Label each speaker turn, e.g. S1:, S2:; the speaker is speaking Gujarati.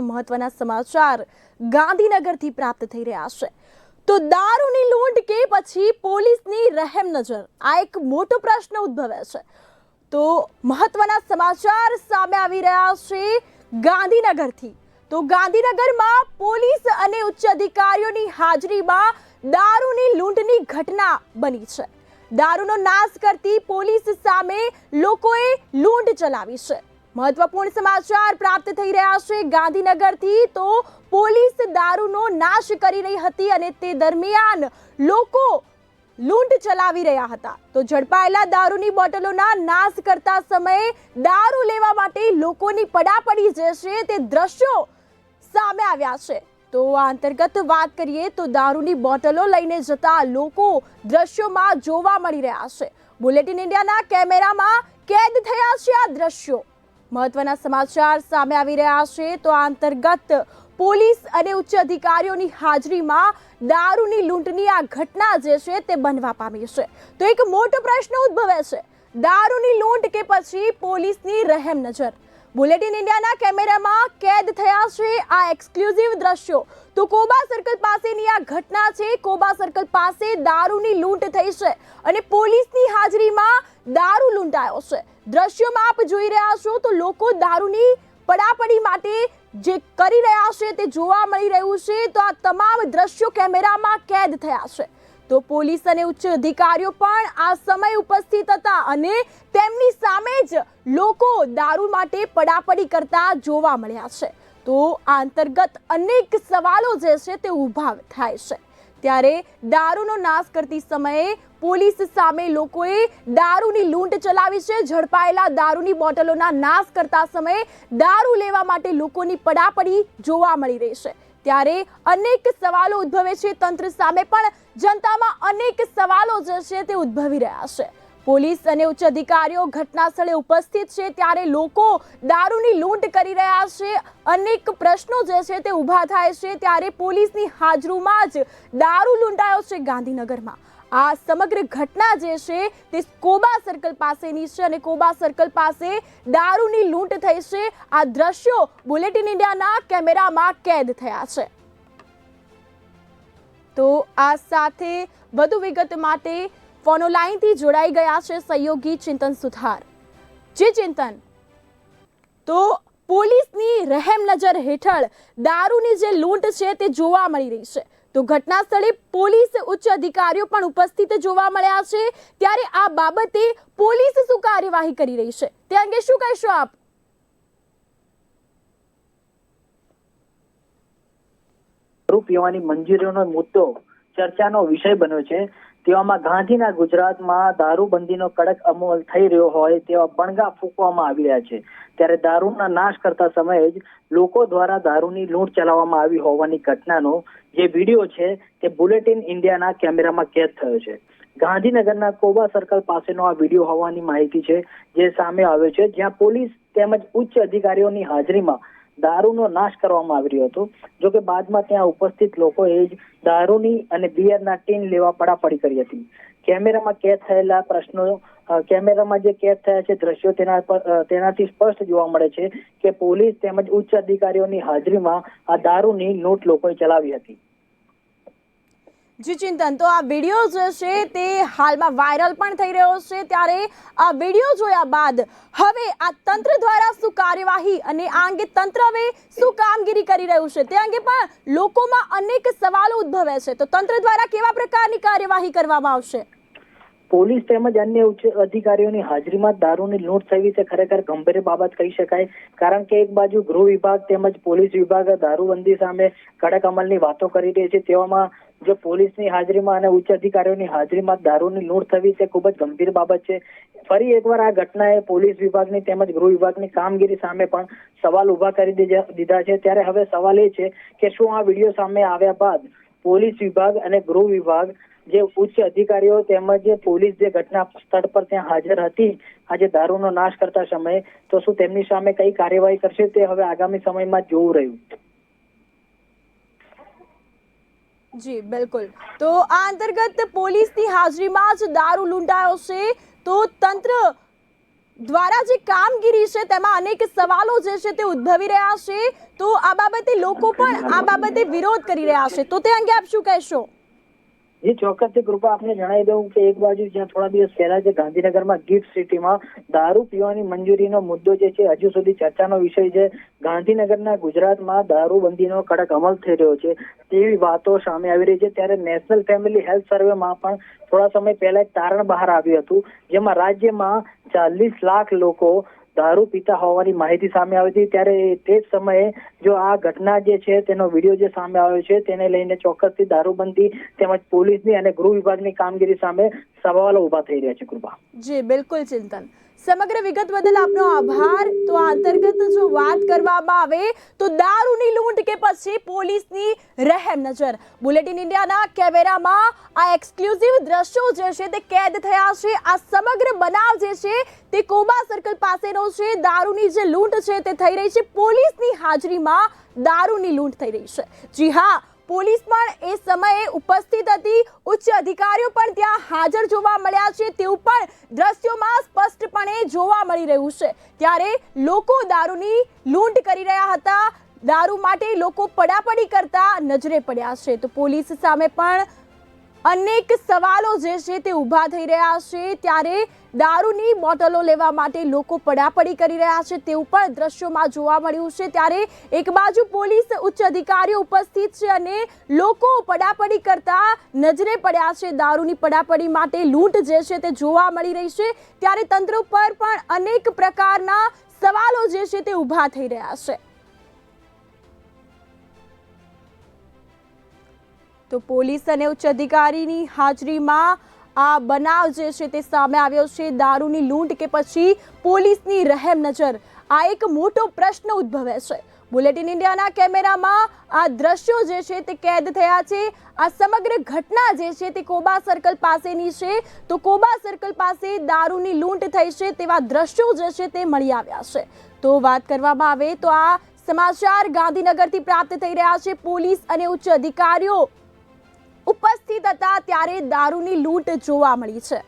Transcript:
S1: મહત્વના સમાચાર ગાંધીનગરથી પ્રાપ્ત થઈ રહ્યા છે. તો દારૂની લૂંટ કે પછી પોલીસની રહેમ નજર? આ એક મોટો પ્રશ્ન ઉદ્ભવે છે. તો મહત્વના સમાચાર સામે આવી રહ્યા છે ગાંધીનગરથી. તો ગાંધીનગરમાં પોલીસ અને ઉચ્ચ અધિકારીઓની હાજરીમાં દારૂની લૂંટની ઘટના બની છે. દારૂનો નાશ કરતી પોલીસ સામે લોકોએ લૂંટ ચલાવી છે. મહત્વપૂર્ણ સમાચાર પ્રાપ્ત થઈ રહ્યા છે. ગાંધીનગરથી તો પોલીસ દારૂનો નાશ કરી રહી હતી અને તે દરમિયાન લોકો લૂંટ ચલાવી રહ્યા હતા. તો ઝડપાયેલા દારૂની બોટલોના નાશ કરતા સમયે દારૂ લેવા માટે લોકોની પડાપડી જે છે તે દ્રશ્યો સામે આવ્યા છે. તો આ અંતર્ગત વાત કરીએ તો દારૂની બોટલો લઈને જતા લોકો દ્રશ્યોમાં જોવા મળી રહ્યા છે. બુલેટિન ઇન્ડિયાના કેમેરામાં કેદ થયા છે આ દ્રશ્યો. મહત્વના સમાચાર સામે આવી રહ્યા છે તો આ અંતર્ગત પોલીસ અને ઉચ્ચ અધિકારીઓની હાજરીમાં દારૂની લૂંટની આ ઘટના જે છે તે બનવા પામી છે. તો એક મોટો પ્રશ્ન ઉદ્ભવે છે. દારૂની લૂંટ કે પછી પોલીસની રહેમ નજર? બુલેટિન ઇન્ડિયાના કેમેરામાં કેદ થયા છે આ એક્સક્લુઝિવ દ્રશ્યો. તો કોબા સર્કલ પાસેની આ ઘટના છે. કોબા સર્કલ પાસે દારૂની લૂંટ થઈ છે અને પોલીસની હાજરીમાં દારૂ લૂંટાયો છે. દ્રશ્યોમાં આપ જોઈ રહ્યા છો તો લોકો દારૂની પડાપડી માટે જે કરી રહ્યા છે તે જોવા મળી રહ્યું છે. તો આ તમામ દ્રશ્યો કેમેરામાં કેદ થયા છે. તો પોલીસ અને ઉચ્ચ અધિકારીઓ પણ આ સમય ઉપસ્થિત હતા અને તેમની સામે જ લોકો દારૂ માટે પડાપડી કરતા જોવા મળ્યા છે. તો આ અંતર્ગત અનેક સવાલો જે છે તે ઊભા થાય છે. ત્યારે દારૂનો નાશ કરતી સમયે પોલીસ સામે લોકોએ દારૂની લૂંટ ચલાવી છે. ઝડપાયેલા દારૂની બોટલોના નાશ કરતા સમયે દારૂ લેવા માટે લોકોની પડાપડી જોવા મળી રહી છે. ત્યારે અનેક સવાલો ઉદ્ભવે છે. તંત્ર સામે પણ જનતામાં અનેક સવાલો જે છે તે ઉદ્ભવી રહ્યા છે. પોલીસ અને ઉચ્ચ અધિકારીઓ ઘટના સ્થળે ઉપસ્થિત છે ત્યારે લોકો દારૂની લૂંટ કરી રહ્યા છે. અનેક પ્રશ્નો જે છે તે ઊભા થાય છે ત્યારે પોલીસની હાજરીમાં જ દારૂ લૂંટાયો છે ગાંધીનગરમાં. આ સમગ્ર ઘટના જે છે તે કોબા સર્કલ પાસેની છે અને કોબા સર્કલ પાસે દારૂની લૂંટ થઈ છે. આ દ્રશ્યો બુલેટિન ઇન્ડિયાના કેમેરામાં કેદ થયા છે. તો આ સાથે વધુ વિગત માટે ફોનો લાઈનથી જોડાઈ ગયા છે સહયોગી ચિંતન સુથાર. જે ચિંતન? તો પોલીસની રહેમ નજર હેઠળ દારૂની જે લૂંટ છે તે જોવા મળી રહી છે. તો ઘટના સ્થળે પોલીસ ઉચ્ચ અધિકારીઓ પણ ઉપસ્થિત જોવા મળ્યા છે. ત્યારે આ બાબતે પોલીસ શું કાર્યવાહી કરી રહી છે? તે અંગે શું કહેશો આપ?
S2: પીવાની મંજૂરીઓનો મુદ્દો ચર્ચાનો વિષય બન્યો છે. તેવામાં ગાંધીના ગુજરાતમાં દારૂબંધીનો કડક અમલ થઈ રહ્યો હોય તેવા બણગા ફૂંકવામાં આવી રહ્યા છે. ત્યારે દારૂના નાશ કરતા સમયે જ લોકો દ્વારા દારૂની લૂંટ ચલાવવામાં આવી હોવાની ઘટનાનો જે વીડિયો છે તે બુલેટિન ઇન્ડિયાના કેમેરામાં કેદ થયો છે. ગાંધીનગરના કોબા સર્કલ પાસેનો આ વીડિયો હોવાની માહિતી છે જે સામે આવ્યો છે. જ્યાં પોલીસ તેમજ ઉચ્ચ અધિકારીઓની હાજરીમાં દારૂનો નાશ કરવામાં આવી રહ્યો હતો. જો કે બાદમાં ત્યાં ઉપસ્થિત લોકોએ જ દારૂની અને બિયરના ટીન લેવા પડાપડી કરી હતી. કેમેરામાં કેદ થયેલા પ્રશ્નો કેમેરામાં જે કેદ થયા છે દ્રશ્યો તેના પર તેનાથી સ્પષ્ટ જોવા મળે છે કે પોલીસ તેમજ ઉચ્ચ અધિકારીઓની હાજરીમાં આ દારૂની લૂંટ લોકોએ ચલાવી હતી.
S1: જી ચિંતન, તો આ વીડિયો જે છે તે હાલમાં વાયરલ પણ થઈ રહ્યો છે. ત્યારે આ વીડિયો જોયા બાદ હવે આ તંત્ર દ્વારા શું કાર્યવાહી અને આ અંગે તંત્ર હવે શું કામગીરી કરી રહ્યું છે તે અંગે પણ લોકોમાં અનેક સવાલો ઉદ્ભવે છે. તો તંત્ર દ્વારા કેવા પ્રકારની કાર્યવાહી કરવામાં આવશે?
S2: પોલીસ તેમજ અન્ય ઉચ્ચ અધિકારીઓની હાજરીમાં દારૂની લૂંટ થઈ છે. ખરેખર ગંભીર બાબત કહી શકાય. કારણ કે એક બાજુ ગૃહ વિભાગ તેમજ પોલીસ વિભાગ દારૂબંધી સામે કડક અમલની વાતો કરી રહી છે. તેવામાં જો પોલીસની હાજરીમાં અને ઉચ્ચ અધિકારીઓની હાજરીમાં દારૂની લૂંટ થવી છે ખૂબ જ ગંભીર બાબત છે. ફરી એકવાર આ ઘટનાએ પોલીસ વિભાગની તેમજ ગૃહ વિભાગની કામગીરી સામે પણ સવાલ ઊભા કરી દીધા દીધા છે. ત્યારે હવે સવાલ એ છે કે શું આ વીડિયો સામે આવ્યા બાદ પોલીસ વિભાગ અને ગૃહ વિભાગ જે ઉચ્ચ અધિકારીઓ તેમજ પોલીસ જે ઘટના સ્થળ પર ત્યાં હાજર હતી, આજે દારૂનો નાશ કરતા સમયે, તો શું તેમની સામે કઈ કાર્યવાહી કરશે તે હવે આગામી સમયમાં જોવું રહ્યું.
S1: જી, બિલકુલ. તો આ અંતર્ગત પોલીસની હાજરીમાં જ દારૂ લૂંટાયો છે. તો તંત્ર દ્વારા જે કામગીરી છે, તેમાં અનેક સવાલો જે છે તે ઉદ્ભવી રહ્યા છે. તો આ બાબતે લોકો પણ આ બાબતે વિરોધ કરી રહ્યા છે. તો તે અંગે આપ શું કહેશો?
S2: જી ચોક્કસથી કૃપા આપને જણાવી દઉં કે એક બાજુ જ્યાં થોડા દિવસ પહેલા જે ગાંધીનગરમાં ગિફ્ટ સિટીમાં દારૂ પીવાની મંજૂરીનો મુદ્દો જે છે, હજુ સુધી ચર્ચાનો વિષય છે. ગાંધીનગરના ગુજરાતમાં દારૂબંધીનો કડક અમલ થઈ રહ્યો છે તેવી વાતો સામે આવી રહી છે. ત્યારે નેશનલ ફેમિલી હેલ્થ સર્વેમાં પણ થોડા સમય પહેલા એક તારણ બહાર આવ્યું હતું, જેમાં રાજ્યમાં ચાલીસ લાખ લોકો દારૂ પીતા હોવાની માહિતી સામે આવી હતી. ત્યારે તે જ સમયે જો આ ઘટના જે છે, તેનો વીડિયો જે સામે આવ્યો છે, તેને લઈને ચોક્કસથી દારૂબંધી તેમજ પોલીસની અને ગૃહ વિભાગની કામગીરી સામે સવાલો ઊભા થઈ રહ્યા છે, કૃપા.
S1: જી, બિલકુલ ચિંતન. સમગ્ર વિગત બદલ આપનો આભાર. તો આ અંતર્ગત જો વાત કરવામાં આવે, તો દારૂની લૂંટ કે પછી પોલીસની રહેમ નજર. બુલેટિન ઇન્ડિયાના કેમેરામાં આ એક્સક્લુઝિવ દ્રશ્યો જે છે તે કેદ થયા છે. આ સમગ્ર બનાવ જે છે તે કોબા સર્કલ પાસેનો છે. દારૂની જે લૂંટ છે તે થઈ રહી છે. પોલીસની હાજરીમાં દારૂની લૂંટ થઈ રહી છે. જી હા પોલીસ પણ એ સમયે ઉપસ્થિત હતી. ઉચ્ચ અધિકારીઓ પણ ત્યાં હાજર જોવા મળ્યા છે તેવું પણ દ્રશ્યોમાં સ્પષ્ટપણે જોવા મળી રહ્યું છે. ત્યારે લોકો દારૂની લૂંટ કરી રહ્યા હતા. દારૂ માટે લોકો પડાપડી કરતા નજરે પડ્યા છે. તો પોલીસ સામે પણ અનેક સવાલો જે છે તે ઊભા થઈ રહ્યા છે. ત્યારે દારૂની બોટલો લેવા માટે લોકો પડાપડી કરી રહ્યા છે તેવું પણ દ્રશ્યોમાં જોવા મળ્યું છે. ત્યારે એક બાજુ પોલીસ ઉચ્ચ અધિકારીઓ ઉપસ્થિત છે અને લોકો પડાપડી કરતા નજરે પડ્યા છે. દારૂની પડાપડી માટે લૂંટ જે છે તે જોવા મળી રહી છે. ત્યારે તંત્ર પર પણ અનેક પ્રકારના સવાલો જે છે તે ઊભા થઈ રહ્યા છે. તો પોલીસ અને ઉચ્ચ અધિકારીની હાજરીમાં આ બનાવ જે છે તે સામે આવ્યો છે, દારૂની લૂંટ કે પછી પોલીસની રહેમ નજર. આ એક મોટો પ્રશ્ન ઉદ્ભવે છે. બુલેટિન ઇન્ડિયાના કેમેરામાં આ દ્રશ્યો જે છે તે કેદ થયા છે. આ સમગ્ર ઘટના જે છે તે કોબા સર્કલ પાસેની છે. તો કોબા સર્કલ પાસે દારૂની લૂંટ થઈ છે તેવા દ્રશ્યો જે છે તે મળી આવ્યા છે. તો વાત કરવામાં આવે તો આ સમાચાર ગાંધીનગરથી પ્રાપ્ત થઈ રહ્યા છે. પોલીસ અને ઉચ્ચ અધિકારીઓ ઉપસ્થિત હતા ત્યારે દારૂની લૂંટ જોવા મળી છે.